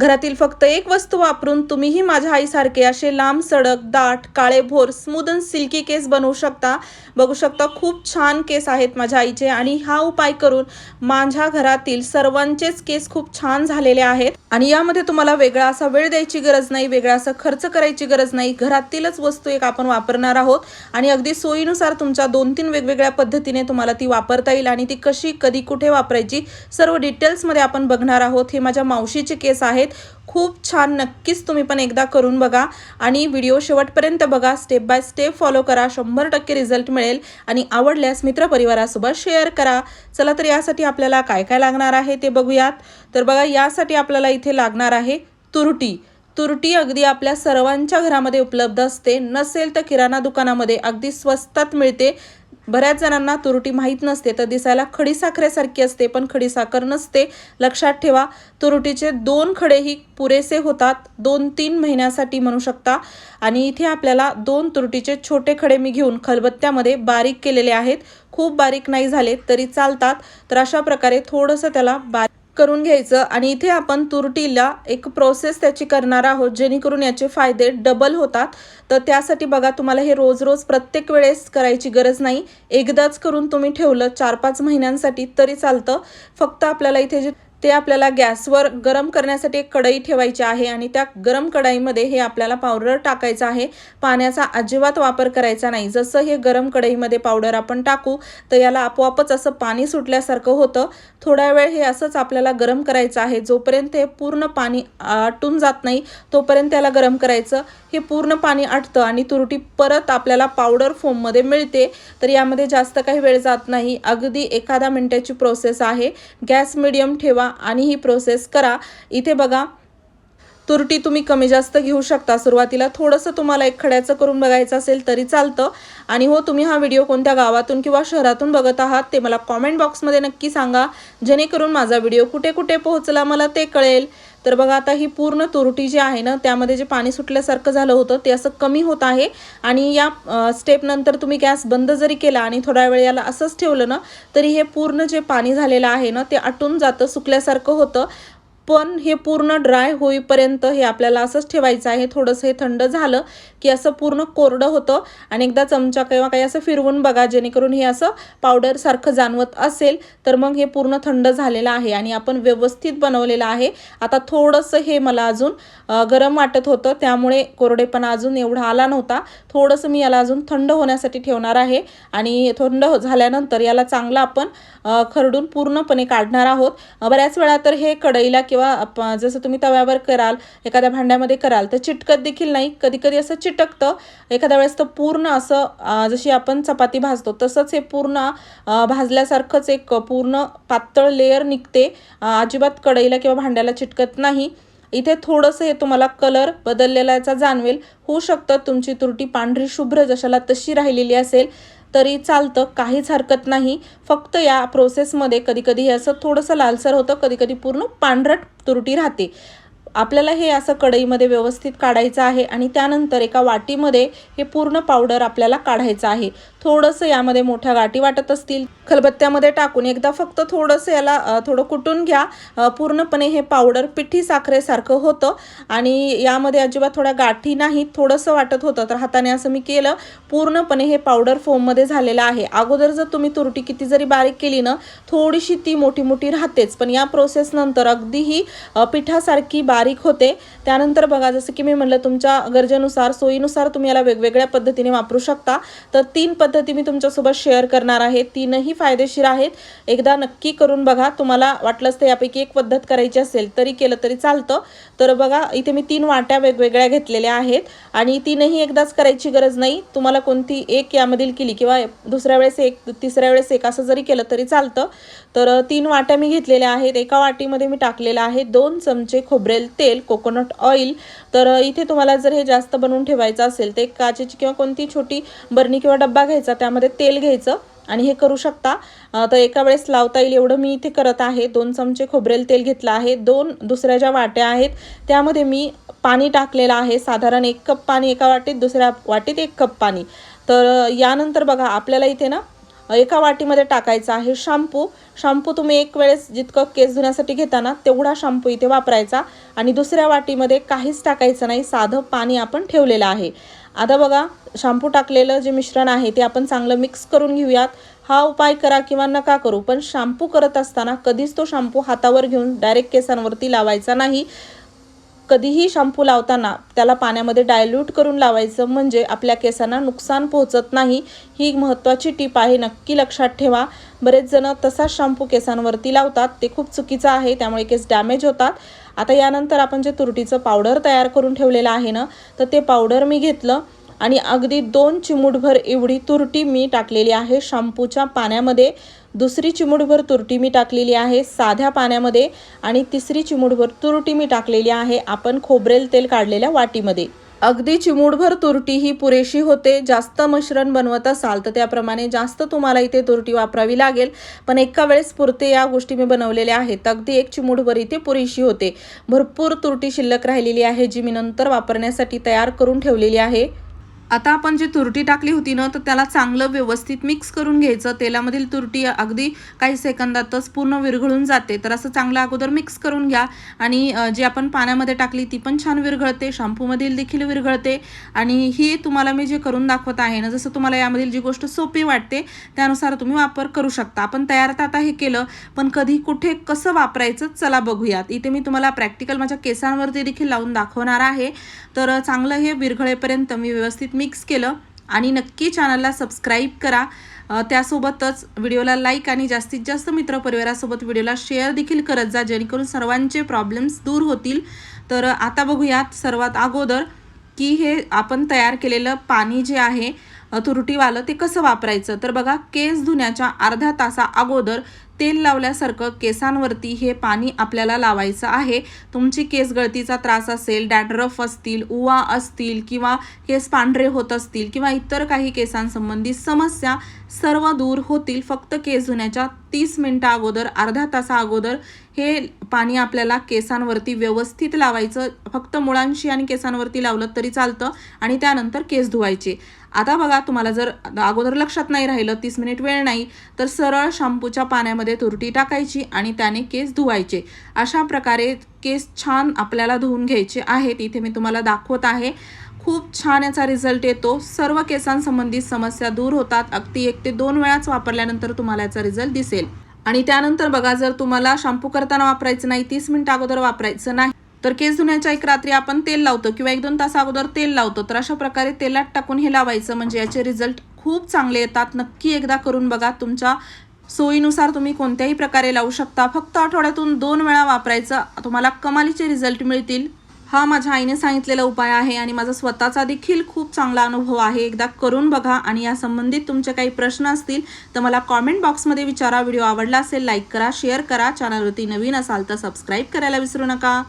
घरातील फक्त एक वस्तू वापरून तुम्हीही माझ्या आईसारखे असे लांब सडक दाट काळे भोर स्मूद अँड सिल्की केस बनवू शकता. बघू शकता खूप छान केस आहेत माझ्या आईचे आणि हा उपाय करून माझ्या घरातील सर्वांचेच केस खूप छान झालेले आहेत. आणि यामध्ये तुम्हाला वेगळा असा वेळ द्यायची गरज नाही वेगळा असा खर्च करायची गरज नाही. घरातीलच वस्तू एक आपण वापरणार आहोत आणि अगदी सोयीनुसार तुमच्या दोन तीन वेगवेगळ्या पद्धतीने तुम्हाला ती वापरता येईल आणि ती कशी कधी कुठे वापरायची सर्व डिटेल्समध्ये आपण बघणार आहोत. हे माझ्या मावशीचे केस आहेत. खूप छान नक्कीच तुम्ही पण एकदा करून बघा आणि व्हिडिओ शेवटपर्यंत बघा. स्टेप बाय स्टेप फॉलो करा. शंभर टक्के रिझल्ट मिळेल आणि आवडल्यास मित्रपरिवारासोबत शेअर करा. चला तर यासाठी आपल्याला काय काय लागणार आहे ते बघूयात. तर बघा यासाठी आपल्याला इथे लागणार आहे तुरटी. तुरटी अगदी आपल्या सर्वांच्या घरामध्ये उपलब्ध असते. नसेल तर किराणा दुकानामध्ये अगदी स्वस्तात मिळते. बऱ्याच जणांना तुरटी माहीत नसते तर दिसायला खडी साखरेसारखी असते पण खडी साखर नसते. लक्षात ठेवा तुरटीचे दोन खडेही पुरेसे होतात दोन तीन महिन्यासाठी म्हणू शकता. आणि इथे आपल्याला दोन तुरटीचे छोटे खडे मी घेऊन खलबत्त्यामध्ये बारीक केलेले आहेत. खूप बारीक नाही झाले तरी चालतात तर अशा प्रकारे थोडंसं त्याला बारीक करून घ्यायचं. आणि इथे आपण तुरटीला एक प्रोसेस त्याची करणार आहोत जेणेकरून याचे फायदे डबल होतात. तर त्यासाठी बघा तुम्हाला हे रोज रोज प्रत्येक वेळेस करायची गरज नाही. एकदाच करून तुम्ही ठेवलं चार पाच महिन्यांसाठी तरी चालतं. फक्त आपल्याला इथे जे ते आपल्याला गॅसवर गरम करण्यासाठी एक कढई ठेवायची आहे आणि त्या गरम कढईमध्ये हे आपल्याला पावडर टाकायचं आहे. पाण्याचा अजिबात वापर करायचा नाही. जसं हे गरम कढईमध्ये पावडर आपण टाकू तर याला आपोआपच असं पाणी सुटल्यासारखं होतं. थोडा वेळ हे असंच आपल्याला गरम करायचं आहे. जोपर्यंत हे पूर्ण पाणी आटून जात नाही तोपर्यंत त्याला गरम करायचं. हे पूर्ण पाणी आटतं आणि तुरटी परत आपल्याला पावडर फॉर्ममध्ये मिळते. तर यामध्ये जास्त काही वेळ जात नाही. अगदी एखादा मिनटाची प्रोसेस आहे. गॅस मिडियम ठेवा आणि ही प्रोसेस करा. इथे बघा तुरटी तुम्ही कमी जास्त घेऊ शकता. सुरुवातीला थोडंसं तुम्हाला एक खड्याचं करून बघायचं असेल तरी चालतं. आणि हो तुम्ही हा व्हिडिओ कोणत्या गावातून किंवा शहरातून बघत आहात ते मला कॉमेंट बॉक्समध्ये नक्की सांगा. जेणेकरून माझा व्हिडिओ कुठे कुठे पोहोचला मला ते कळेल. तर बघा आता ही पूर्ण तुरटी जी आहे ना त्यामध्ये जे पाणी सुटल्यासारखं झालं होतं ते असं कमी होत आहे. आणि या स्टेप नंतर तुम्ही गॅस बंद जरी केला आणि थोड्या वेळ याला असंच ठेवलं ना तरी हे पूर्ण जे पाणी झालेलं आहे ना ते आटून जातं सुकल्यासारखं होतं. पण हे पूर्ण ड्राय होईपर्यंत हे आपल्याला असंच ठेवायचं आहे. थोडंसं हे थंड झालं की असं पूर्ण कोरडं होतं आणि एकदा चमचा किंवा काही असं फिरवून बघा जेणेकरून हे असं पावडरसारखं जाणवत असेल तर मग हे पूर्ण थंड झालेलं आहे आणि आपण व्यवस्थित बनवलेलं आहे. आता थोडंसं हे मला अजून गरम वाटत होतं त्यामुळे कोरडेपणा अजून एवढा आला नव्हता. थोडंसं मी याला अजून थंड होण्यासाठी ठेवणार आहे आणि थंड हो-, झाल्यानंतर याला चांगलं आपण खरडून पूर्णपणे काढणार आहोत. बऱ्याच वेळा तर हे कढईला किंवा जसं तुम्ही तव्यावर कराल एखाद्या भांड्यामध्ये कराल तर चिटकत देखील नाही. कधी कधी असं चिटकतं. एखाद्या वेळेस तर पूर्ण असं जशी आपण चपाती भाजतो तसंच हे पूर्ण भाजल्यासारखंच एक पूर्ण पातळ लेअर निघते. अजिबात कढईला किंवा भांड्याला चिटकत नाही. इथे थोडंसं हे तुम्हाला कलर बदललेल्याचा जाणवेल. होऊ शकतं तुमची तुरटी पांढरी शुभ्र जशाला तशी राहिलेली असेल. तरी चालतं काहीच हरकत नाही. फक्त या प्रोसेसमध्ये कधी कधी हे असं थोडंसं लालसर होतं कधी कधी पूर्ण पांढरट तुरटी राहते. आपल्याला हे असं कढईमध्ये व्यवस्थित काढायचं आहे आणि त्यानंतर एका वाटीमध्ये हे पूर्ण पावडर आपल्याला काढायचं आहे. थोडंसं यामध्ये मोठ्या गाठी वाटत असतील. खलबत्त्यामध्ये टाकून एकदा फक्त थोडंसं याला थोडं कुटून घ्या. पूर्णपणे हे पावडर पिठी साखरेसारखं होतं आणि यामध्ये अजिबात थोड्या गाठी नाहीत थोडंसं वाटत होतं तर हाताने असं मी केलं. पूर्णपणे हे पावडर फोममध्ये झालेलं आहे. अगोदर जर तुम्ही तुरटी किती जरी बारीक केली ना थोडीशी ती मोठी मोठी राहतेच. पण या प्रोसेसनंतर अगदीही पिठासारखी बारीक होते. त्यानंतर बघा जसं की मी म्हटलं तुमच्या गरजेनुसार सोयीनुसार तुम्ही याला वेगवेगळ्या पद्धतीने वापरू शकता. तर तीन पद्धती मी तुमच्यासोबत शेअर करणार आहे. तीनही फायदेशीर आहेत. एकदा नक्की करून बघा. तुम्हाला वाटलंच तर यापैकी एक पद्धत करायची असेल तरी केलं तरी चालतं. तर बघा इथे मी तीन वाट्या वेगवेगळ्या घेतलेल्या आहेत. आणि तीनही एकदाच करायची गरज नाही. तुम्हाला कोणती एक यामधील केली किंवा दुसऱ्या वेळेस एक तिसऱ्या वेळेस एक असं जरी केलं तरी चालतं. तर तीन वाट्या मी घेतलेल्या आहेत. एका वाटीमध्ये मी टाकलेलं आहे दोन चमचे खोबरेल तेल कोकोनट ऑइल तर इथे तुम्हाला जर हे जास्त बनवून ठेवायचं असेल तर एक काचेची किंवा कोणती छोटी बरणी किंवा डब्बा घ्यायचा त्यामध्ये तेल घ्यायचं आणि हे करू शकता. तर एका वेळेस लावता येईल एवढं मी इथे करत आहे. दोन चमचे खोबरेल तेल घेतलं आहे. दोन दुसऱ्या ज्या वाट्या आहेत त्यामध्ये मी पाणी टाकलेलं आहे. साधारण एक कप पाणी एका वाटीत दुसऱ्या वाटीत एक कप पाणी. तर यानंतर बघा आपल्याला इथे ना एका वाटीमध्ये टाकायचा आहे शॅम्पू. शॅम्पू तुम्ही एक वेळेस जितकं केस धुण्यासाठी घेताना तेवढा शॅम्पू इथे वापरायचा. आणि दुसऱ्या वाटीमध्ये काहीच टाकायचं नाही साधं पाणी आपण ठेवलेलं आहे. आता बघा शॅम्पू टाकलेलं जे मिश्रण आहे ते आपण चांगलं मिक्स करून घेऊयात. हा उपाय करा किंवा नका करू पण शॅम्पू करत असताना कधीच तो शॅम्पू हातावर घेऊन डायरेक्ट केसांवरती लावायचा नाही. कधीही शॅम्पू लावताना त्याला पाण्यामध्ये डायल्यूट करून लावायचं म्हणजे आपल्या केसांना नुकसान पोहोचत नाही ही महत्त्वाची टीप आहे. नक्की लक्षात ठेवा. बरेच जण तसाच शॅम्पू केसांवरती लावतात. ते खूप चुकीचं आहे. त्यामुळे केस डॅमेज होतात. आता यानंतर आपण जे तुरटीचं पावडर तयार करून ठेवलेलं आहे ना तर ते पावडर मी घेतलं आणि अगदी दोन चिमूटभर एवढी तुरटी मी टाकलेली आहे शॅम्पूच्या पाण्यामध्ये. दुसरी चिमूटभर तुरटी मी टाकलेली आहे साध्या पाण्यामध्ये आणि तिसरी चिमूटभर तुरटी मी टाकलेली आहे आपण खोबरेल तेल काढलेल्या वाटीमध्ये. अगदी चिमूडभर तुरटी ही पुरेशी होते जास्त मिश्रण बनवत असाल तर त्याप्रमाणे जास्त तुम्हाला इथे तुरटी वापरावी लागेल पण एका वेळेस पुरते या गोष्टी मी बनवलेल्या आहेत. अगदी एक चिमूडभर इथे पुरेशी होते. भरपूर तुरटी शिल्लक राहिलेली आहे जी मी नंतर वापरण्यासाठी तयार करून ठेवलेली आहे. आता आपण जी तुरटी टाकली होती ना तर त्याला चांगलं व्यवस्थित मिक्स करून घ्यायचं. तेलामधील तुरटी अगदी काही सेकंदातच पूर्ण विरघळून जाते. तर असं चांगलं अगोदर मिक्स करून घ्या. आणि जी आपण पाण्यामध्ये टाकली ती पण छान विरघळते. शॅम्पूमधील देखील विरघळते. आणि ही तुम्हाला मी जे करून दाखवत आहे ना जसं तुम्हाला यामधील जी गोष्ट सोपी वाटते त्यानुसार तुम्ही वापर करू शकता. आपण तयार तर आता हे केलं पण कधी कुठे कसं वापरायचं चला बघूयात. इथे मी तुम्हाला प्रॅक्टिकल माझ्या केसांवरती देखील लावून दाखवणार आहे. तर चांगलं हे विरघळेपर्यंत मी व्यवस्थित मिक्स केलं आणि नक्की चॅनलला सबस्क्राईब करा. त्यासोबतच व्हिडिओला लाईक आणि जास्तीत जास्त मित्रपरिवारासोबत व्हिडिओला शेअर देखील करत जा जेणेकरून सर्वांचे प्रॉब्लेम्स दूर होतील. तर आता बघूयात सर्वात अगोदर की हे आपण तयार केलेलं पाणी जे आहे तुरुटीवालं तुरटीवालं ते कसं वापरायचं? तर बघा केस धुण्याच्या अर्ध्या तासा अगोदर तेल लावल्यासारखं केसांवरती हे पाणी आपल्याला लावायचं आहे. तुमची केस गळतीचा त्रास असेल डॅड्रफ असतील उवा असतील किंवा केस पांढरे होत असतील किंवा इतर काही केसांसंबंधी समस्या सर्व दूर होतील. फक्त केस धुण्याच्या तीस मिनटं अगोदर अर्ध्या तासा अगोदर हे पाणी आपल्याला केसांवरती व्यवस्थित लावायचं. फक्त मुळांशी आणि केसांवरती लावलं तरी चालतं आणि त्यानंतर केस धुवायचे. आता बघा तुम्हाला जर अगोदर लक्षात नाही राहिलं तीस मिनिट वेळ नाही तर सरळ शॅम्पूच्या पाण्यामध्ये तुरटी टाकायची आणि त्याने केस धुवायचे. अशा प्रकारे केस छान आपल्याला धुवून घ्यायचे आहेत. इथे मी तुम्हाला दाखवत आहे. खूप छान याचा रिझल्ट येतो. सर्व केसांसंबंधित समस्या दूर होतात. अगदी एक ते दोन वेळाच वापरल्यानंतर तुम्हाला याचा रिझल्ट दिसेल. आणि त्यानंतर बघा जर तुम्हाला शॅम्पू करताना वापरायचं नाही तीस मिनिटं अगोदर वापरायचं नाही तर केस धुण्याच्या एक रात्री आपण तेल लावतो किंवा एक दोन तास अगोदर तेल लावतो. तर अशा प्रकारे तेलात टाकून हे लावायचं. म्हणजे याचे रिझल्ट खूप चांगले येतात. नक्की एकदा करून बघा. तुमच्या सोयीनुसार तुम्ही कोणत्याही प्रकारे लावू शकता. फक्त आठवड्यातून दोन वेळा वापरायचं. तुम्हाला कमालीचे रिझल्ट मिळतील. हा माझ्या आईने सांगितलेला उपाय आहे आणि माझा स्वतःचा देखील खूप चांगला अनुभव आहे. एकदा करून बघा आणि या संबंधित तुमचे काही प्रश्न असतील तर मला कॉमेंट बॉक्समध्ये विचारा. व्हिडिओ आवडला असेल लाईक करा शेअर करा. चॅनलवरती नवीन असाल तर सबस्क्राईब करायला विसरू नका.